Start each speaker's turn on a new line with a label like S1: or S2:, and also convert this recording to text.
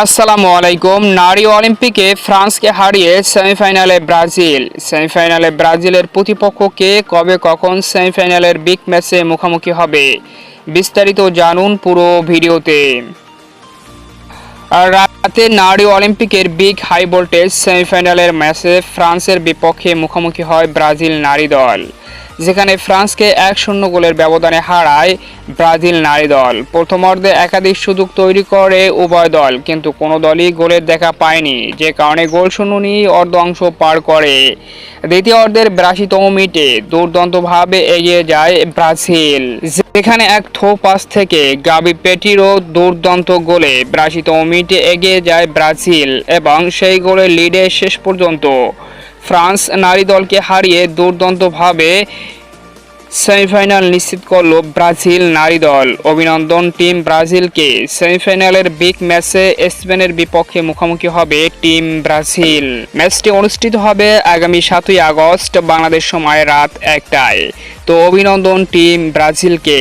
S1: আসসালামু আলাইকুম। নারী অলিম্পিকে ফ্রান্সকে হারিয়ে সেমিফাইনালে ব্রাজিল। সেমিফাইনালে ব্রাজিলের প্রতিপক্ষকে কবে কখন সেমিফাইনালের বিগ ম্যাচে মুখোমুখি হবে, বিস্তারিত জানুন পুরো ভিডিওতে। আর রাতে নারী অলিম্পিকের বিগ হাই ভোল্টেজ সেমিফাইনালের ম্যাচে ফ্রান্সের বিপক্ষে মুখোমুখি হয় ব্রাজিল নারী দল। যেখানে ফ্রান্সকে এক শূন্য গোলের ব্যবধানে হারায় ব্রাজিল নারী দল। প্রথমার্ধে একাধিক সুযোগ তৈরি করে উভয় দল, কিন্তু কোনো দলই গোলের দেখা পায়নি। যে কারণে গোল শূন্য নিয়ে অর্ধ অংশ পার করে। দ্বিতীয় অর্ধের বিরাশিতম মিনিটে দুর্দান্তভাবে এগিয়ে যায় ব্রাজিল। যেখানে এক থ্রো পাস থেকে গাবি পেটিরও দুর্দান্ত গোলে বিরাশিতম মিনিটে এগিয়ে যায় ব্রাজিল, এবং সেই গোলের লিডে শেষ পর্যন্ত ফ্রান্স নারী দলকে হারিয়ে দুর্দান্তভাবে সেমিফাইনাল নিশ্চিত করল ব্রাজিল নারী দল। অভিনন্দন টিম ব্রাজিলকে। সেমিফাইনালের বিগ ম্যাচে স্পেনের বিপক্ষে মুখোমুখি হবে টিম ব্রাজিল। ম্যাচটি অনুষ্ঠিত হবে আগামী সাতই আগস্ট, বাংলাদেশ সময় রাত একটায়। তো অভিনন্দন টিম ব্রাজিলকে।